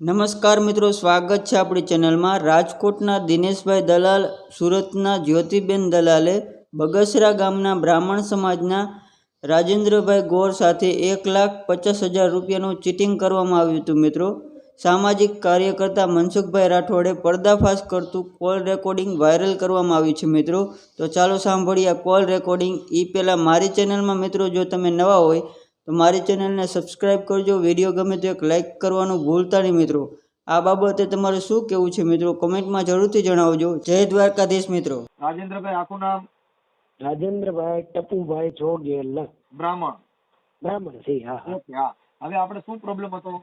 નમસ્કાર મિત્રો, સ્વાગત છે આપણી ચેનલમાં. રાજકોટના દિનેશભાઈ દલાલ, સુરતના જ્યોતિબેન દલાલે, બગસરા ગામના બ્રાહ્મણ સમાજના રાજેન્દ્રભાઈ ગોર સાથે એક લાખ પચાસ હજાર રૂપિયાનું ચીટિંગ કરવામાં આવ્યું હતું મિત્રો. સામાજિક કાર્યકર્તા મનસુખભાઈ રાઠોડે પર્દાફાશ કરતું કોલ રેકોર્ડિંગ વાયરલ કરવામાં આવ્યું છે મિત્રો. તો ચાલો સાંભળીએ કોલ રેકોર્ડિંગ. એ પહેલાં મારી ચેનલમાં મિત્રો, જો તમે નવા હોય તો મારી ચેનલને સબસ્ક્રાઇબ કરજો વીડિયો ગમે તો એક લાઇક કરવાનું ભૂલતા નહીં મિત્રો. આ બાબતે તમારે શું કેવું છે મિત્રો? કોમેન્ટમાં જરૂરથી જણાવજો. જય દ્વારકાધીશ મિત્રો. રાજેન્દ્રભાઈ આખું નામ? રાજેન્દ્રભાઈ ટપુભાઈ જોગેલ. બ્રાહ્મણ. બરાબર છે હા હા. હવે આપણે શું પ્રોબ્લેમ હતો?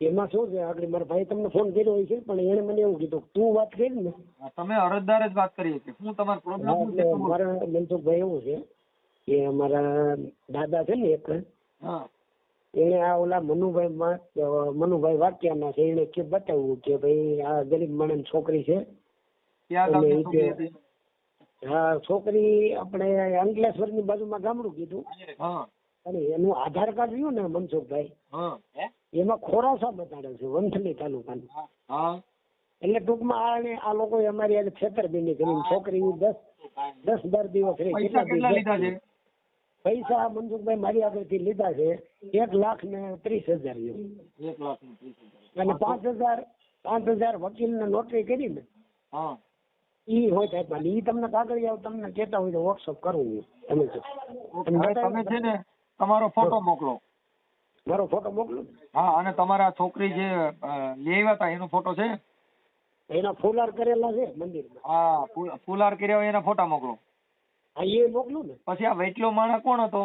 એમાં શું છે? આગળ મારા ભાઈ તમને ફોન કર્યો હોય છે પણ એને મને એવું કીધું તું વાત કરી ને. તમે અરજદાર જ વાત કરીએ છીએ શું તમારો પ્રોબ્લેમ મારા મનસુખભાઈ એવું છે કે અમારા દાદા છે ને એક એને આ ઓલા મનુભાઈ મનુભાઈ વાક્યાના છે એને કે બતાવ્યું કે ભાઈ આ ગરીબ માણસ છોકરી છે. એ હા છોકરી આપણે અંકલેશ્વરની બાજુમાં ગામડું કીધું. અને એનું આધાર કાર્ડ રહ્યું ને મનસુખભાઈ એમાં ખોરાસા બતાડે છે વંથલી તાલુકાનું. એટલે ટૂંકમાં આ લોકો અમારી આજે છેતરપિંડી કરી છોકરી દસ દસ બાર દિવસ રહી કેટલા લીધા છે? પૈસા મનસુખભાઈ મારી આગળથી લીધા છે એક લાખ ને ત્રીસ હજાર જેવું એક લાખ ને ત્રીસ હજાર. અને પાંચ હજાર પાંચ હજાર વકીલને નોટરી કરી ને હા. ઈ હોય સાહેબ ઈ તમને કાગળિયા તમને કહેતા હોય તો વોટ્સઅપ કરવું તમે. તમે છે ને તમારો ફોટો મોકલો. મારો ફોટો મોકલો? હા અને તમારા છોકરી જે લેવા લઈ આવ્યા હતા એનો ફોટો છે? એના ફુલાર કરેલા છે મંદિરમાં. હા ફૂલ- ફૂલહાર કર્યા હોય એના ફોટા મોકલો. હા એ મોકલું ને. પછી આ વેટલો માણસ કોણ હતો?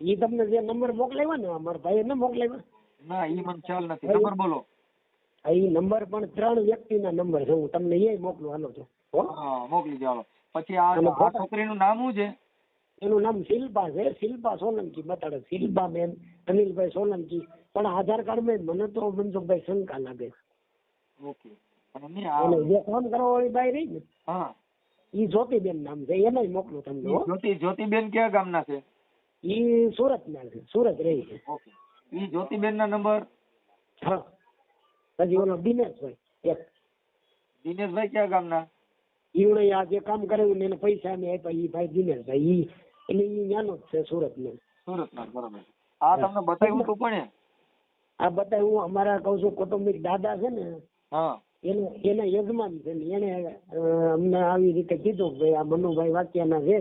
ઈ તમને જે નંબર મોકલાવ્યો ને અમારા ભાઈએ ન મોકલાવ્યો. ના ઈ મને ખ્યાલ નથી. નંબર બોલો. ઈ નંબર પણ ત્રણ વ્યક્તિના નંબર છે. હું તમને એ મોકલું હાલો છો હા? મોકલી દો હાલો. પછી આ છોકરીનું નામ શું છે? એનું નામ શિલ્પા છે. શિલ્પા સોલંકી બતાડે. શિલ્પા બેન અનિલભાઈ સોલંકી. પણ આધાર કાર્ડમાં મને તો મનસુખભાઈ શંકા લાગે ઓકે. અને જે કામ કરવા વાળી બાઈ રહી ને હા. ઈ જ્યોતિબેન નામ છે એને મોકલું તમને જ્યોતિ જ્યોતિબેન કયા ગામના છે? ઈ સુરત ના છે સુરત રહે છે. ઓકે. ઈ જ્યોતિબેન ના નંબર? હા. હજી ઓલો દિનેશભાઈ એક. દિનેશભાઈ કયા ગામના? ઈવડે આ જે કામ કરેલું ને એને પૈસા ને આપ્યા ઈ ભાઈ દિનેશભાઈ ઈ એટલે ઈ ન્યાનો જ છે સુરત નો સુરત ના બરાબર. આ તમને બતાવ્યું તું પણ આ હું અમારા કહું છું કૌટુંબિક દાદા છે ને હા. એને એના યજમાન છે એને અમને આવી રીતે કીધું ભાઈ આ મનુભાઈ વાક્યાના છે.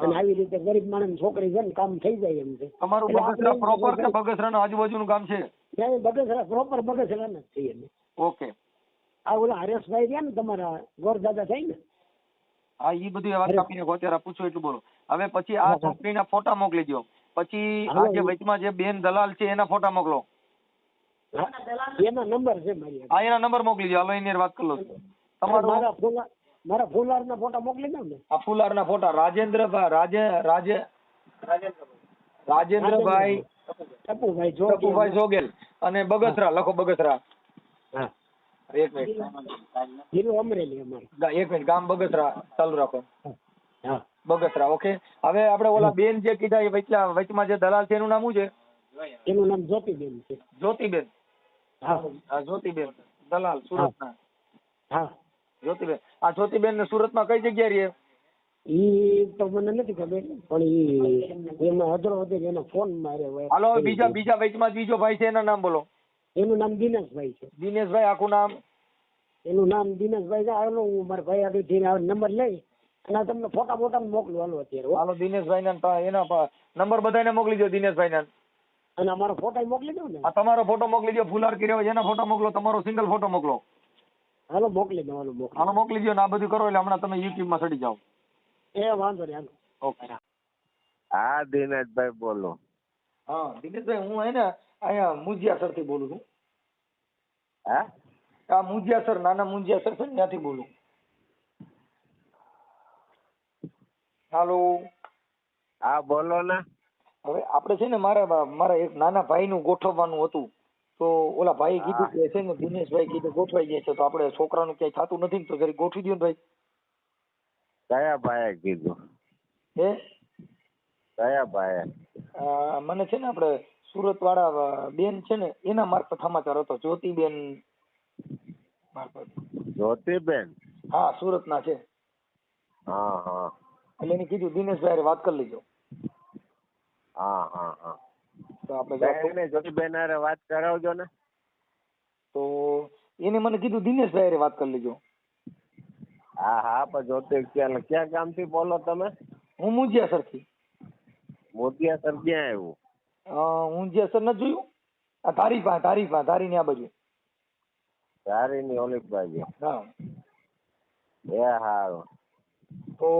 અને આવી રીતે ગરીબ માણસ છોકરી છે ને કામ થઈ જાય એમ છે. તમારું બગસરા પ્રોપર કે બગસરાનું આજુબાજુનું ગામ છે? ત્યાં બગસરા પ્રોપર બગસરા જ છીએ અમે. ઓકે. આ ઓલા હરેશભાઈ રહ્યા ને તમારા ગોરદાદા થાય ને? હા ઈ બધી વાત કાપીને અત્યારે પૂછો એટલું બોલો. હવે પછી આ. છોકરીના ફોટા મોકલી દો પછી આ જે વચમાં જે બેન દલાલ છે એના ફોટા મોકલો. એના નંબર છે મારી આગળ. એના નંબર મોકલી દો હાલો એની વાત કરી લઉં તમારો મારા ફુલાર મારા ફુલારના ફોટા મોકલી દો ને. આ ફુલારના ફોટા. રાજેન્દ્રભાઈ રાજે રાજે રાજેન્દ્રભાઈ ટપુભાઈ જો ટપુભાઈ જોગેલ અને બગસરા. લખો બગસરા. હા. એક મિનિટ. જિલ્લો અમરેલી અમારો. એક મિનિટ. ગામ બગસરા. ચાલુ રાખો. હા. બગસરા ઓકે? હવે આપણે ઓલા બેન જે કીધા એ વચલા વચમાં જે દલાલ છે એનું નામ શું છે? એનું નામ જ્યોતિબેન છે. જ્યોતિબેન. હા. જ્યોતિબેન દલાલ સુરતના. હા. જ્યોતિબેન આ જ્યોતિબેન ને સુરતમાં કઈ જગ્યા રહે? ઈ તો મને નથી ખબર પણ ઈ એમાં અધરો હતી એનો ફોન માર્યો હોય. હાલો બીજા બીજા વચમાં બીજો ભાઈ છે એના નામ બોલો. એનું નામ દિનેશભાઈ છે. દિનેશભાઈ આખું નામ? એનું નામ દિનેશભાઈ છે. હાલો હું મારા ભાઈ આગળથી નંબર લઈ અને તમને ફોટા ફોટા મોકલું હાલો અત્યારે હો. હાલો દિનેશભાઈ ના એના નંબર બધાને મોકલી દો દિનેશભાઈ ના. અને અમારો ફોટા મોકલી દઉં ને? આ તમારો ફોટો મોકલી દો ફુલાર કર્યો હોય એના ફોટો મોકલો તમારો સિંગલ ફોટો મોકલો. હાલો મોકલી દો હાલો મોકલી હાલો મોકલી દો ને આ બધું કરો એટલે હમણાં તમે યુટ્યુબમાં સડી જાઓ. એ વાંધો નહીં હાલો. ઓકે. હા. દિનેશભાઈ બોલો. હા દિનેશભાઈ હું હે ને અહીંયા મુજિયાસરથી બોલું છું. હા? આ મુજિયાસર નાના મુજિયાસર છે ને ત્યાંથી બોલું. હાલો. હા બોલો ને. હવે આપણે છે ને મારા મારા એક નાના ભાઈનું ગોઠવવાનું હતું. તો ઓલા ભાઈએ કીધું કે છે ને દિનેશભાઈ કીધું ગોઠવાઈ જાય છે તો આપણે છોકરાનું ક્યાંય થતું નથી ને તો જરી ગોઠવી દો ને ભાઈ. કયા ભાઈએ કીધું? હે? કયા ભાઈએ? મને છે ને આપણે સુરત વાળા બેન છે ને એના મારફત સમાચાર હતો જ્યોતિબેન મારફત. જ્યોતિબેન? હા સુરત ના છે. હા હા. એટલે એને કીધું દિનેશભાઈ વાત કરી લેજો. હા હા હા. તો આપણે જ્યોતિબેન હારે વાત કરાવજો ને. તો એને મને કીધું દિનેશભાઈ હારે વાત કરી લેજો. હા હા પણ જ્યોતિ ક્યાં ક્યાં ગામથી બોલો તમે? હું મુંજિયાસરથી મોતિયાસર ક્યાં આવ્યું? મુંજિયાસર નથી જોયું? આ ધારી પા ધારી પા ધારી ની આ બાજુ. ધારીની ઓલી બાજુ. હા. એ હારું. તો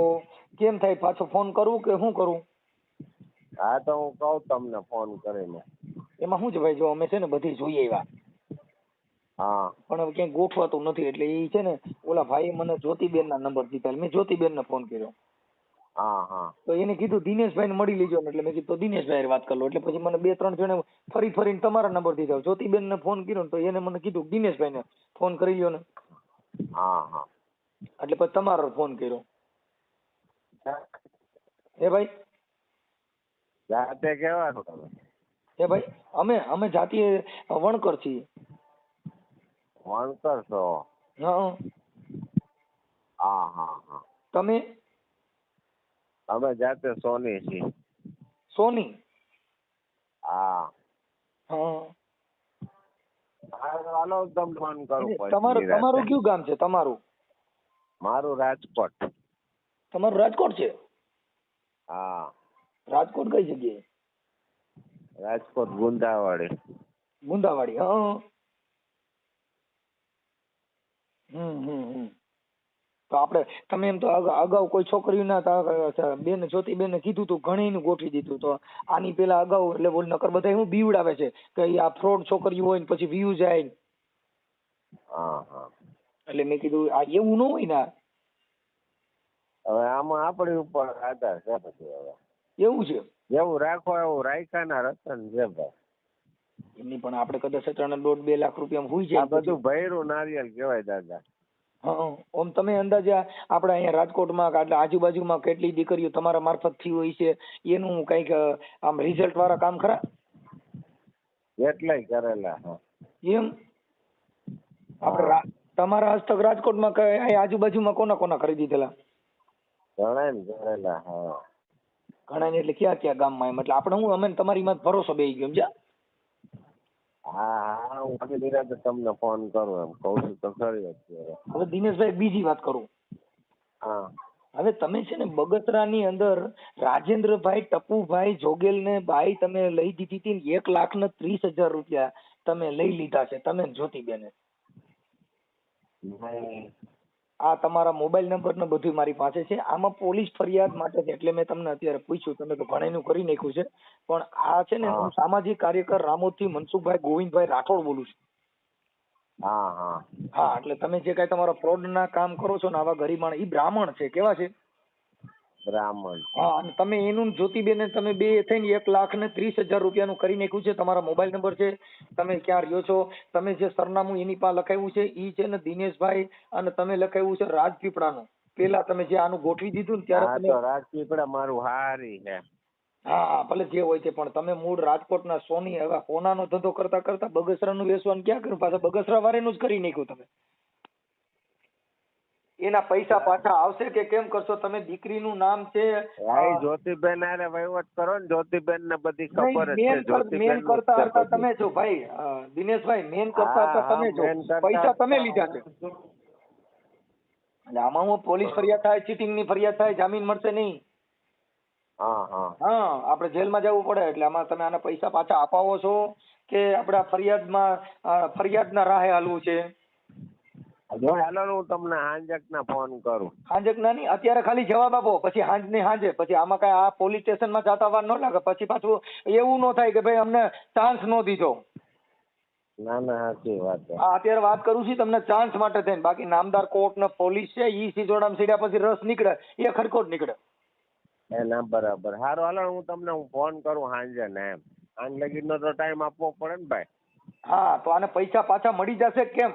કેમ થાય? પાછો ફોન કરું કે શું કરું? હા તો હું કહું તમને ફોન કરીને. એમાં શું છે ભાઈ જો અમે છે ને બધી જોઈએ એવા હા. પણ હવે ક્યાંય ગોઠવાતું નથી એટલે એ છે ને ઓલા ભાઈ મને જ્યોતિબેન ના નંબર દીધા મેં જ્યોતિબેન ને ફોન કર્યો. હા હા. તો એને કીધું દિનેશભાઈ ને મળી લેજો. એટલે મેં કીધું દિનેશભાઈ વાત કરી લો. એટલે પછી મને બે ત્રણ જણે ફરી ફરીને તમારા નંબર દીધા. જ્યોતિબેન ને ફોન કર્યો ને તો એને મને કીધું દિનેશભાઈ ને ફોન કરી લ્યો ને. હા હા. એટલે પછી તમારો ફોન કર્યો. હે ભાઈ? જાતે કેવાનું તમે. એ ભાઈ અમે અમે જાતીય વણકર છીએ. વણકર છો? હા. હા હા હા. તમે? અમે જાતે સોની છીએ. સોની? હા. તમારું તમારું કયું ગામ છે? તમારું? મારું રાજકોટ. તમારું રાજકોટ છે? હા. રાજકોટ કઈ જગ્યાએ? રાજકોટ ગુંદાવાડી. ગુંદાવાડી હા. હમ હમ હમ. તો આપણે તમે એમ તો અગાઉ કોઈ છોકરી તા- બેન જ્યોતિ બેન કીધું હતું ઘણી ગોઠવી દીધું તો આની પેલા અગાઉ એટલે બોલ નકર બધા હું બીવડાવે છે કે આ ફ્રોડ છોકરીઓ હોય ને પછી વ્યૂ જાય હા હા. એટલે મેં કીધું આ એવું ન હોય ને હવે આમાં આપણી ઉપર આધાર છે પછી હવે. એવું છે. જેવું રાખો એવું રાખ્યાના રતન છે ભાઈ. એમની પણ આપણે કદાચ ત્રણ દોઢ બે લાખ રૂપિયા હોય આ જાય બધું ભૈરું નારિયેલ કહેવાય દાદા. ઓમ તમે અંદાજે આપણે અહીંયા રાજકોટમાં એટલે આજુબાજુમાં કેટલી દીકરીઓ તમારા મારફતથી હોય છે એનું કંઈક આમ રિઝલ્ટ વાળા કામ ખરા? એટલાય કરેલા એમ? આપણે તમારા હસ્તક રાજકોટમાં આજુબાજુમાં કોના કોના કરી દીધેલા ઘણા કરેલા હા. ઘણા ને એટલે ક્યાં ક્યાં ગામમાં એમ? એટલે આપણે હું અમે ને તમારી માં ભરોસો બેસી ગયો સમજ્યા? હા હા હું પછી નિરાંતે તમને ફોન કરું એમ. કહું છું તો ખરી અત્યારે. હવે દિનેશભાઈ બીજી વાત કરું. હા. હવે તમે છે ને બગસરાની અંદર રાજેન્દ્રભાઈ ટપુભાઈ જોગેલને બાઈ તમે લઈ દીધી હતી એક લાખ ને ત્રીસ હજાર રૂપિયા તમે લઈ લીધા છે. તમે જ્યોતિબેને. આ તમારા મોબાઈલ નંબર ને બધું મારી પાસે છે. આમાં પોલીસ ફરિયાદ માટે છે એટલે મેં તમને અત્યારે પૂછ્યું. તમે તો ઘણાનું કરી નાખ્યું છે. પણ આ છે ને હું સામાજિક કાર્યકર રામોદથી મનસુખભાઈ ગોવિંદભાઈ રાઠોડ બોલું છું. હા હા. હા એટલે તમે જે કાંઈ તમારા ફ્રોડ ના કામ કરો છો ને આવા ગરીબાણ ઈ બ્રાહ્મણ છે. કેવા છે? બ્રાહ્મણ. હા અને તમે એનું જ્યોતિબેન તમે બે થઈને એક લાખ ને ત્રીસ હજાર રૂપિયાનું કરી નાખ્યું છે. તમારા મોબાઈલ નંબર છે. તમે ક્યાં રહ્યો છો? તમે જે સરનામું એની પાસે લખાવ્યું છે એ છે ને દિનેશભાઈ અને તમે લખાવ્યું છે રાજપીપળાનું. પેલા તમે જે આનું ગોઠવી દીધું ને ત્યારે તમે રાજપીપળા મારું હારી છે હા ભલે જે હોય તે પણ તમે મૂળ રાજકોટના સોની હવે સોનાનો ધંધો કરતા કરતા બગસરાનું વેચવાનું ક્યાં કર્યું પાછા બગસરા વારેનું જ કરી નાખ્યું તમે. એના પૈસા પાછા આવશે કે કેમ કરશો? તમે દીકરીનું નામ છે ભાઈ જ્યોતિબેન હારે વહીવટ કરો ને જ્યોતિબેન ને બધી ખબર જ છે. જ્યોતિબેન કરતા હતા તમે છો ભાઈ દિનેશભાઈ મેન કરતા હતા તમે છો. પૈસા તમે લીધા છે. એટલે આમાં હું પોલીસ ફરિયાદ થાય ચીટિંગની ફરિયાદ થાય જામીન મળશે નહીં. હા હા. આપણે જેલમાં જવું પડે એટલે આમાં તમે આના પૈસા પાછા અપાવો છો કે આપડા આ ફરિયાદમાં ફરિયાદના રાહે હાલવું છે. જો હેલો હું તમને હાંજક ના ફોન કરું. હાંજક ના નહીં અત્યારે ખાલી જવાબ આપો પછી હાંજ ને હાંજે પછી આમાં કઈ આ પોલીસ સ્ટેશનમાં જતા વાર ન લાગે પછી પાછું એવું ન થાય કે ભાઈ અમને ચાન્સ ન દીધો. ના ના સાચી વાત છે. અત્યારે વાત કરું છું તમને ચાન્સ માટે થઈને. બાકી નામદાર કોર્ટ ને પોલીસ છે ઈ સીધોડામાં સીડ્યા પછી રસ નીકળે એ ખરખોટ નીકળે. એ ના બરાબર. હારો હાલો હું તમને હું ફોન કરું હાંજે ને એમ. આન લગીનો તો ટાઈમ આપવો પડે ને ભાઈ. હા તો આને પૈસા પાછા મળી જશે કેમ?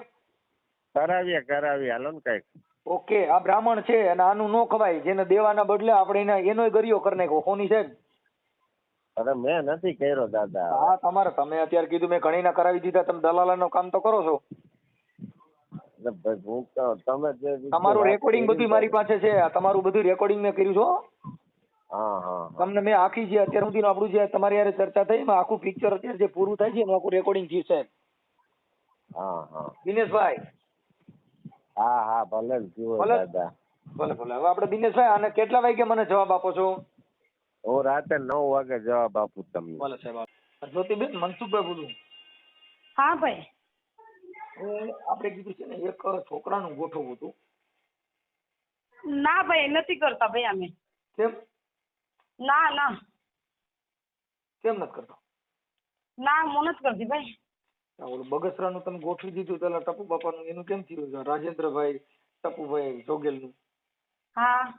કરાવીએ કરાવીએ. હાલો ને કંઈક. ઓકે આ બ્રાહ્મણ છે અને આનું નો ખવાય. જેને દેવાના બદલે આપણે એને એનો ગરિયો કરી નાખ્યો. કોની સાહેબ અરે મેં નથી કર્યો દાદા. હા તમારે. તમે અત્યારે કીધું મેં ઘણીના કરાવી દીધા. તમે દલાલાનું કામ તો કરો છો. તમારું રેકોર્ડિંગ બધું મારી પાસે છે. તમારું બધું રેકોર્ડિંગ મેં કર્યું છો હા. હા હા. તમને મેં આખી જે અત્યાર સુધી આપણું જે તમારી યારે ચર્ચા થઈ એમાં આખું પિક્ચર અત્યારે જે પૂરું થાય છે એનું આખું રેકોર્ડિંગ થયું છે હા હા. દિનેશભાઈ હા હા ભલે જુઓ ભલે. દાદા. ભલે ભલે. હવે આપણે દિનેશભાઈ આને કેટલા વાગે મને જવાબ આપો છો? હું રાતે નવ વાગે જવાબ આપું તમને. ભલે સાહેબ જ્યોતિબેન મનસુખભાઈ બોલું. હા ભાઈ. એ આપણે કીધું છે ને એક છોકરાનું ગોઠવવું હતું. ના ભાઈ નથી કરતા ભાઈ અમે. કેમ? ના ના. કેમ નથી કરતો? ના હું નથી કરતી ભાઈ. ઓલું બગસરાનું તમે ગોઠવી દીધું પેલા ટપુ બાપાનું એનું કેમ થયું? રાજેન્દ્રભાઈ ટપુભાઈ જોગેલનું. હા.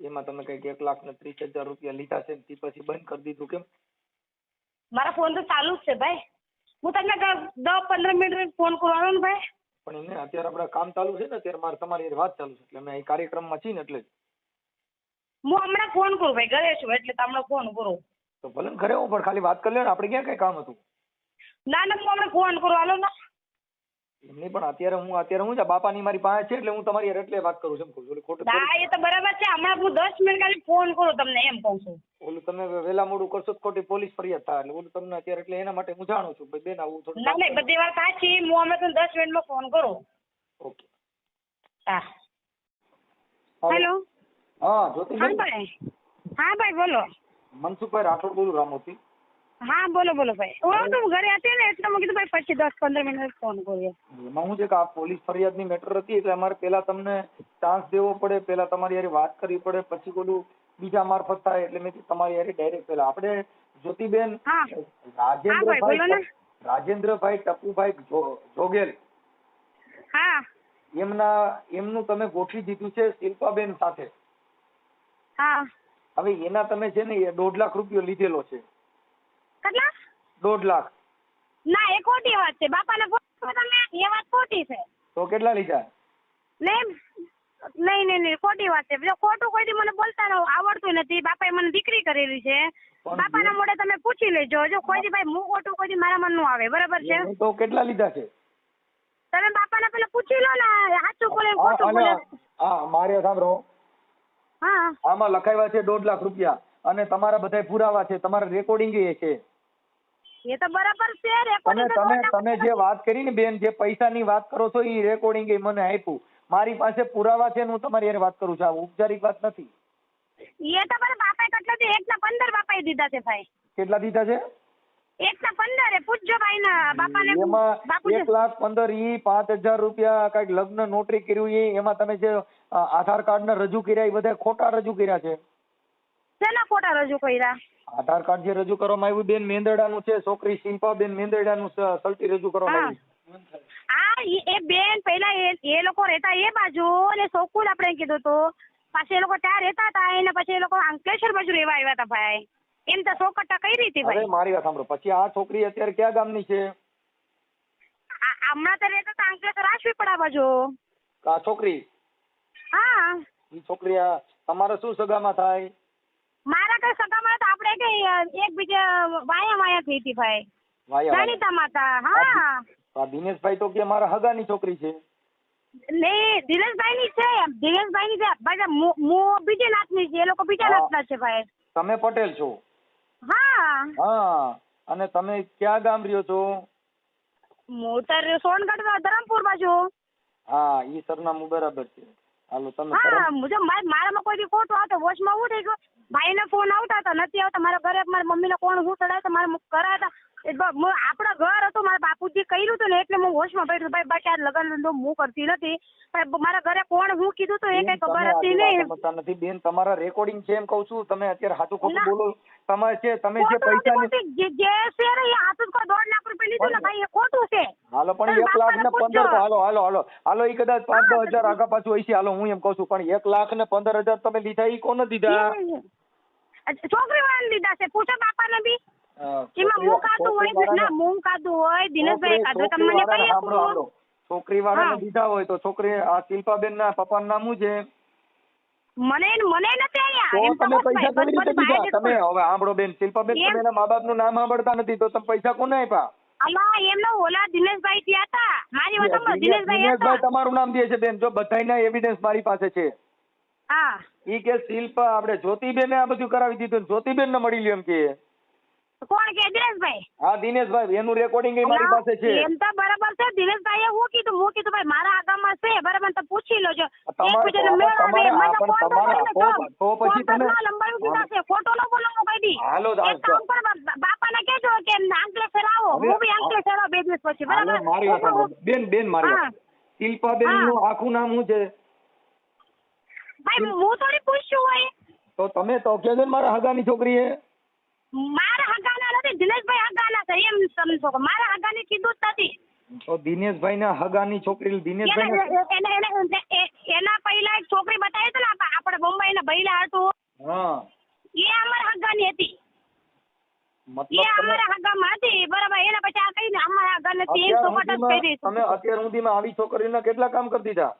એમાં તમે કંઈક એક લાખ ને ત્રીસ હજાર રૂપિયા લીધા છે તે પછી બંધ કરી દીધું કેમ? મારા ફોન તો ચાલુ જ છે ભાઈ. હું તમને દસ પંદર મિનિટ ફોન કરવાનો ને ભાઈ. પણ એમને અત્યારે આપણે કામ ચાલુ છે ને અત્યારે મારે તમારી વાત ચાલુ છે. એટલે અમે અહીં કાર્યક્રમમાં છીએ ને એટલે હું હમણાં ફોન કરું ભાઈ ઘરે છું એટલે તમને ફોન કરું. તો ભલે ઘરે હું પણ ખાલી વાત કરી લે આપણે ક્યાં કઈ કામ હતું? ના ના હું હમણાં ફોન કરું. હાલો ના. એમની પણ અત્યારે હું અત્યારે હું છે બાપાની મારી પાસે છે એટલે હું તમારી હારે એટલે વાત કરું છું એમ કહું છું. ઓલી ખોટું ના એ તો બરાબર છે. હમણાં હું દસ મિનિટ ખાલી ફોન કરું તમને એમ કહું છું. ઓલું તમે વહેલા મોડું કરશો તો ખોટી પોલીસ ફરિયાદ થાય. એટલે ઓલું તમને અત્યારે એટલે એના માટે હું જાણું છું. ભાઈ બેન આવું થોડું ના નહીં બધી વાત સાચી. હું હમણાં તમને દસ મિનિટમાં ફોન કરું. ઓકે. હા. હેલો. હા હા જ્યોતિબેન હા ભાઈ બોલો. મનસુખભાઈ રાઠોડ બોલું રામોથી. હા બોલો બોલો ભાઈ. હું તો ઘરે હતી ને એટલે મેં કીધું ભાઈ પછી દસ પંદર મિનિટ ફોન કરીએ. એમાં હું છે કે આ પોલીસ ફરિયાદની મેટર હતી એટલે અમારે પહેલા તમને ચાન્સ દેવો પડે પહેલા તમારી યારે વાત કરવી પડે પછી બોલું બીજા મારફત થાય એટલે મેં તમારી યારે ડાયરેક્ટ પહેલા. આપણે જ્યોતિબેન ને. રાજેન્દ્રભાઈ રાજેન્દ્રભાઈ ટપુભાઈ જોગેલ. હા. એમના એમનું તમે ગોઠવી દીધું છે શિલ્પાબેન સાથે. હા. હવે એના તમે છે ને દોઢ લાખ રૂપિયો લીધેલો છે. કેટલા? દોઢ લાખ. ના એ ખોટી વાત છે. બાપાને પૂછો તમે. એ વાત ખોટી છે. તો કેટલા લીધા? નહીં નહીં નહીં નહીં ખોટી વાત છે. જો ખોટું કોઈ દી મને બોલતા ન આવડતું નથી. બાપાએ મને દીકરી કરેલી છે. બાપાના મોઢે તમે પૂછી લેજો. જો કોઈ દી ભાઈ હું ખોટું કોઈ દી મારા મનનું આવે. બરાબર છે? તો કેટલા લીધા છે? તમે બાપાને પેલા પૂછી લો ને. સાચું બોલે ખોટું બોલે. હા મારે સાંભળો. હા. આમાં લખાવ્યા છે દોઢ લાખ રૂપિયા. અને તમારા બધા પુરાવા છે. તમારા રેકોર્ડિંગ એ છે. એ તો બરાબર છે તમે રેકોર્ડિંગ તમે તમે જે વાત કરી ને બેન જે પૈસાની વાત કરો છો એ રેકોર્ડિંગ એ મને આપ્યું. મારી પાસે પુરાવા છે હું તમારી યાર વાત કરું છું. આ ઔપચારિક વાત નથી. એ તો મારા બાપાએ કેટલા છે એક ના પંદર બાપાએ દીધા છે ભાઈ. કેટલા દીધા છે? એક ના પંદર. એ પૂછજો ભાઈ ના બાપાને એમાં એક લાખ પંદર ઈ પાંચ હજાર રૂપિયા કંઈક લગ્ન નોટરી કર્યું એ એમાં તમે જે આધાર કાર્ડ ને રજૂ કર્યા એ બધા ખોટા રજૂ કર્યા છે. શેના ફોટા રજૂ કર્યા? આધાર કાર્ડ જે રજૂ કરવામાં આવ્યું બેન મેંદરડાનું છે છોકરી શિલ્પાબેન મેંદરડાનું સલટી રજૂ કરવામાં આવ્યું હા એ બેન પહેલા એ એ લોકો રહેતા એ બાજુ અને સોકુલ આપણે કીધું તો પાછી એ લોકો ત્યાં રહેતા હતા એને પછી એ લોકો અંકલેશ્વર બાજુ રહેવા આવ્યા હતા ભાઈ. એમ તો સો કટ્ટા કઈ રીતે ભાઈ? મારી વાત સાંભળો. પછી આ છોકરી અત્યારે ક્યાં ગામની છે? હમણાં તો રહેતા હતા અંકલેશ્વર રાજપીપળા બાજુ. આ છોકરી? હા. ઈ છોકરી તમારે શું સગામાં થાય? મારા કઈ સગામાં તો આપણે અ, એકબીજા વાયા વાયા થઈ હતી ભાઈ. વાયા. જાણીતા માતા હા. આ દિનેશભાઈ તો કે મારા હગાની છોકરી છે. નહીં દિનેશભાઈ ની છે દિનેશભાઈ ની છે. ભાઈ હું બીજે નાથની છે. એ લોકો બીજા હા. નાથના છે ભાઈ. તમે પટેલ છો? હા. હા. અને તમે ક્યાં ગામ રહ્યો છો? હું તો સોનગઢ ધરમપુર બાજુ. હા ઈ સરનામું બરાબર છે. હાલો, તમે હા મુજબ માર- મારામાં કોઈ દી ખોટું આવતો, વોચમાં શું થઈ ભાઈ ભાઈને ફોન આવતા હતા, નથી આવતા. મારા ઘરે મારા મમ્મીને કોણ હું ચડાવતા મારા મુખ કરાતા બ- આપણા ઘર હતું મારા બાપુજી કર્યું હતું ને એટલે હું હોશમાં બેઠું ભાઈ બાકી આ લગન ધંધો હું કરતી નથી. મારા ઘરે કોણ હું કીધું તો એ કઈ ખબર હતી નહીં. નથી. બેન તમારા રેકોર્ડિંગ છે એમ કઉ છું. તમે અત્યારે હાથું ખોટું બોલો. તમારે છે તમે જે પૈસા જે છે ને એ હાથું કોઈ દોઢ લાખ રૂપિયા લીધું ને ભાઈ એ ખોટું છે. હાલો પણ એક લાખ ને પંદર હાલો હાલો હાલો. હાલો એ કદાચ પાંચ દસ હજાર આગા પાછું હશે. હાલો હું એમ કઉ છું. પણ એક લાખ ને પંદર હજાર તમે લીધા એ કોને દીધા? છોકરી વાળા લીધા છે. પૂછો બાપાને બી. અ, એમાં છોકરી- હોય? ના વાળાને- હોય દિનેશભાઈ તમને. છોકરી દીધા હોય તો છોકરી આ શિલ્પાબેન ના પપ્પાનું નામ શું છે? મને મને નથી આયા. તો એમ તમે પૈસા ભાઈ, કેવી રીતે દીધા? તમે હવે સાંભળો બેન શિલ્પાબેન એમ? તમે એના મા બાપનું નામ સાંભળતા નથી તો તમે પૈસા કોને આપ્યા? અલા એમનો ઓલા દિનેશભાઈ ત્યાં હતા. મારી દિનેશભાઈ તમારું નામ દે છે બેન. જો બધાયના એવિડન્સ મારી પાસે છે. હા. ઈ કે શિલ્પા આપણે જ્યોતિબેને આ બધું કરાવી દીધું જ્યોતિબેન ને મળી લ્યો એમ કે. કોણ કે? દિનેશભાઈ. હા દિનેશભાઈ એનું રેકોર્ડિંગ મારી અલા, પાસે છે. એમ તો બરાબર છે. દિનેશભાઈએ હું કીધું હું કીધું ભાઈ મારા આગામાં છે બરાબર તો પૂછી લેજો. તમારે- એકબીજાને મેળાવે, તમારે- મને પણ ફોન તમારે- કરીને તો- કહો. તો પછી ફોન તમે- કરના લંબાવી દીધા છે. ખોટો ન બોલો હું કહી દી હાલો, એક કામ કરો, બા- બાપાને કહેજો કે આંકલેશ્વર આવો હવે- હું બી આંકલેશ્વર આવું બે દિવસ પછી હાલો, બરાબર મારી વાત સાંભળો. બેન બેન મારી હા. વાત. શિલ્પાબેનનું આખું નામ શું છે? ભાઈ હું થોડી પૂછ્યું હોય. તો તમે તો કહેજો ને મારા હગાની છોકરી હે મારા હગાના નથી દિનેશભાઈ હગાના છે એમ સમજો મારા હગાની કીધું જ નથી. તો દિનેશભાઈ ના હગાની છોકરી દિનેશભાઈ એને- પહેલા એક છોકરી બતાવી હતી ને આપ- આપણે બોમ્બે ના બૈલા હતું. હા. એ અમારા હગાની હતી. મતલબ અમારા હગામાં હતી બરાબર એના પછી આ કહીને અમારા હગા નથી એમ જ કરી તમે અત્યાર સુધીમાં આવી છોકરીઓના કેટલા કામ કરી દીધા?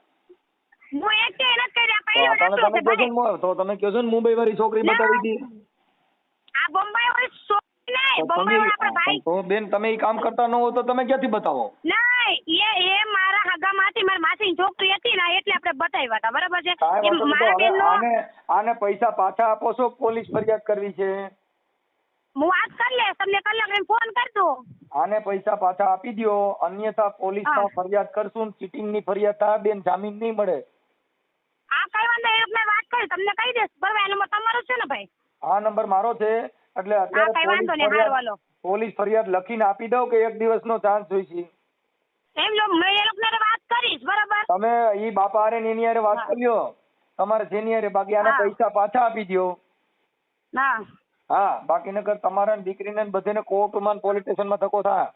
હું એક કે એને પહેલો તમે કહો ને તો તમે કહો છો ને મુંબઈ વાળી છોકરી ના. બતાવી હતી આ બોમ્બે વાળી નહીં આપણા ભાઈ તો બેન તમે એ કામ કરતા ન હો તો તમે ક્યાંથી બતાવો? નહીં એ એ મારા હગા માથી મારી માસીની છોકરી હતી ને એટલે આપણે બતાવ્યા હતા બરાબર છે. મારા આને આને પૈસા પાછા આપો છો પોલીસ ફરિયાદ કરવી છે. હું વાત કરી લે તમને કલાક એમ ફોન કરી દઉં. આને પૈસા પાછા આપી દો અન્યથા પોલીસમાં હા. ફરિયાદ કરશું ચીટિંગની ફરિયાદ થાય બેન જામીન નહીં મળે. આ કઈ વાંધો એ મેં વાત કરી તમને કહી દઈશ. બરાબર એનો નંબર તમારો છે ને ભાઈ? આ નંબર મારો છે. એટલે અત્યારે પોલીસ ફરિયાદ લખીને આપી દઉં કે એક દિવસનો ચાન્સ જોઈશે એમ લો મેં એ લોકોને વાત કરીશ બરાબર? તમે ઈ બાપા ને એની હારે વાત હા. તમારે જેની હારે બાકી આને પૈસા પાછા આપી દ્યો. ના હા બાકી નકર તમારા ને દીકરીને ને કોર્ટમાં પોલીસ સ્ટેશનમાં ધક્કો થાય.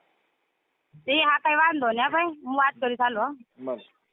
એ હા કઈ વાંધો ને ભાઈ હું વાત કરીશ હાલો બસ.